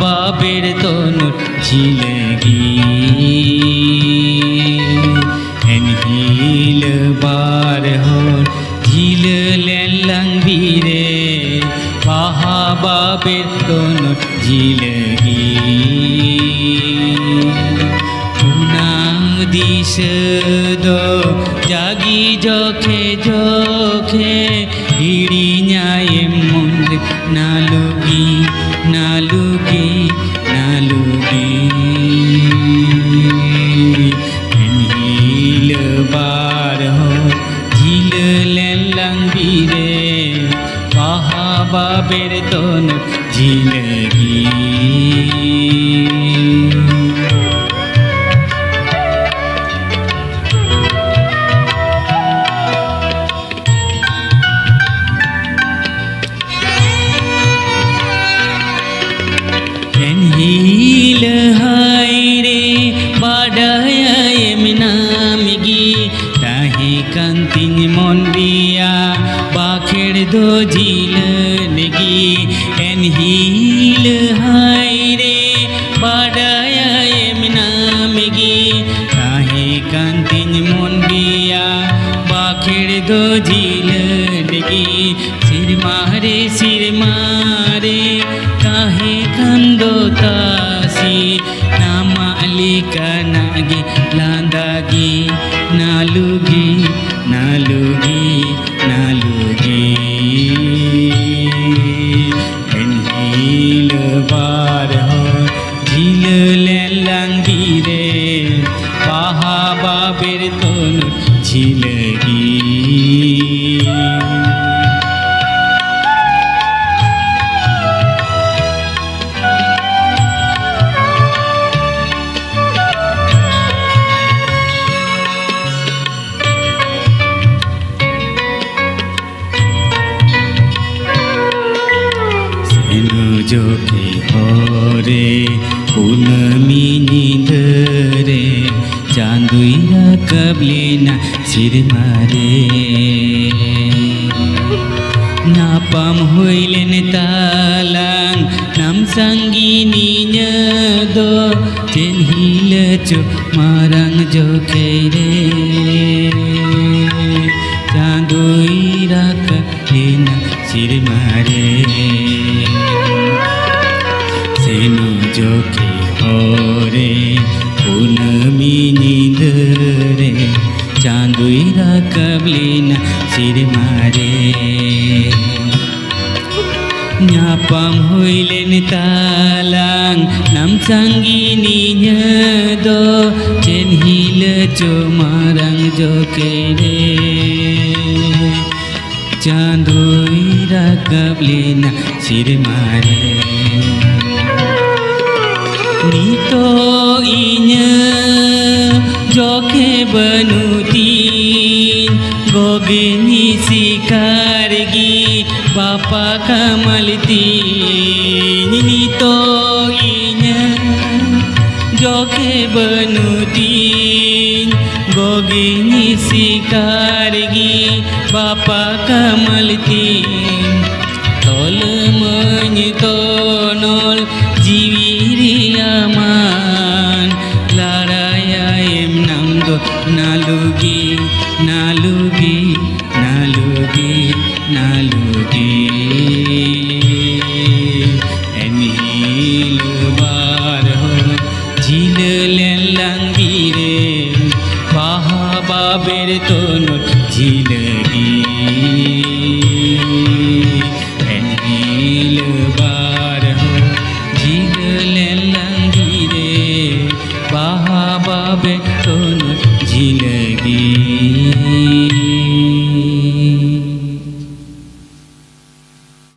বাবের তনুর ঝিলগি হেন হিল বার হর ঝিল লেলাং বীরে। বাহা বাবের তনুর ঝিলগি দিশ জাগি জখে জখে নালুগি নালুগি নালুগি হিল বার ঝিল লেলাং বীরে বাহা বাবের তন ঝিলগি হিল হাই রে বাডায় নামগি তাহে কান্তিন মন দিয়া পাখের দো ঝিল নেগি সির মারে সির মারে কাহে কান্দো তাসি নামালিকা নাগে লান্দাগি নালুগি পাহা তনু ঝিলগি সেনু যোগে হরে না সির মারে। নাপাম হইলেন তালাং, নাম সঙ্গিনী দো চেন হিল চো মারাং যোগে রে। চাঁদুইরা কবলে না সির মারে। সেনু যোগে হরে, পুনমি চাঁদুইরা কবলে না সির মারে ஞாபம் হইলেন তালাং নাম সঙ্গিনী দো চেন হিল চো মারাং জোকে রে চাঁদুইরা কবলে না সির মারে নিতো ইnya joke benutin गोगिनी शारी बापा कमलती। नीतो जो बनती। गोगिनी शारगी बापा कमलती। నాడు నాలుగి నాలుగి నాలుగి నాలుగి